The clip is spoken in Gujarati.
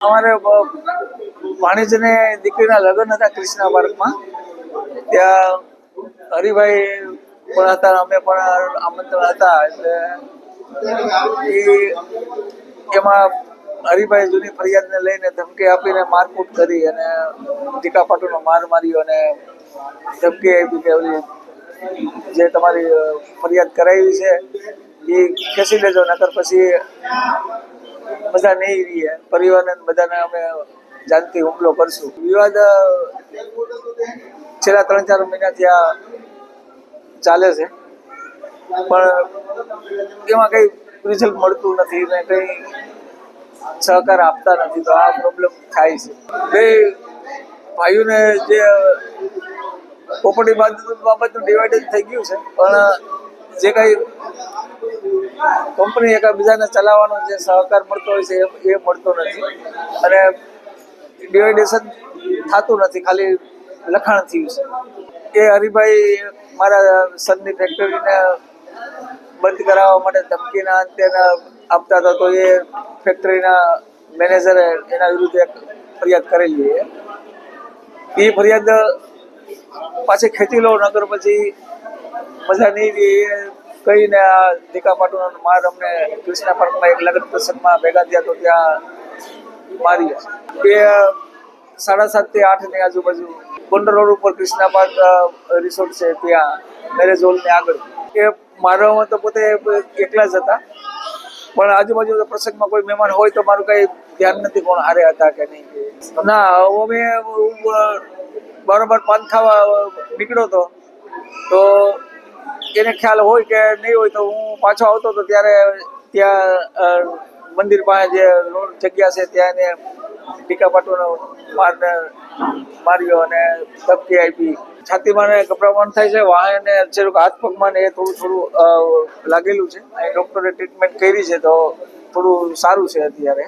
અમારે ભાણીજને દીકરીના લગ્ન હતા કૃષ્ણા પાર્કમાં ત્યાં હરિભાઈ પણ હતા, અમે પણ આમંત્રણ હતા, એટલે એમાં હરિભાઈ જૂની ફરિયાદને લઈને ધમકી આપીને મારકૂટ કરી અને ટીકા પાટુનો માર માર્યો અને ધમકી આપી કે જે તમારી ફરિયાદ કરાવી છે, એ ખેંચી લેજો, નકર પછી બધા નહીં રહીએ પરિવારને ને બધાને અમે જાનથી હુમલો કરશું. વિવાદ છેલ્લા ત્રણ ચાર મહિનાથી આ ચાલે છે. પણ એમાં કઈ રિઝલ્ટ મળતું નથી ને કઈ સહકાર આપતા નથી. તો આ પ્રોબ્લેમ થાય છે. બે ભાઈઓને જે પ્રોપર્ટી બાબતનું ડિવાઇડ થઈ ગયું છે. પણ જે કઈ કંપની એકબીજાને ચલાવવાનો જે સહકાર મળતો હોય છે, એ મળતો નથી. અને ડિવાઇડેશન થતું નથી, ખાલી લખાણ થયું છે. એ હરિભાઈ મારા સનની ફેક્ટરીને બંધ કરાવવા માટે ધમકીના અંતે આપતા હતા, તો એ ફેક્ટરીના મેનેજરે એના વિરુદ્ધ એક ફરિયાદ કરેલી એ ફરિયાદ પાછી ખેંચી લો નગર પછી મજા નહીં રહી કહીને આ દીકા પાટુનો માર અમને કૃષ્ણ પાર્કમાં એક લગ્ન પ્રસંગમાં ભેગા થયા તો ત્યાં મારી બે, સાડા સાતથી આઠની આજુબાજુ ગોંડલ રોડ ઉપર કૃષ્ણા પાર્ક રિસોર્ટ છે, ત્યાં મેરેજ હોલની આગળ. એ મારવામાં તો પોતે એકલા જ હતા. પણ આજુબાજુ પ્રસંગમાં કોઈ મહેમાન હોય તો મારું કઈ ધ્યાન નથી કોણ હારે હતા કે નહીં ના, અમે બરોબર પાંચ થવા નીકળ્યો હતો. તો એને ખ્યાલ હોય કે નહીં હોય તો હું પાછો આવતો હતો ત્યારે ત્યાં મંદિર પાસે જે જગ્યા છે ત્યાં એને ટીકા પાટોનો મારને માર્યો અને ધમકી આપી. છાતીમાં ગભરામણ થાય છે વાહને છે હાથ પગમાં ને એ થોડું થોડું લાગેલું છે. ડૉક્ટરે ટ્રીટમેન્ટ કરી છે તો થોડું સારું છે અત્યારે.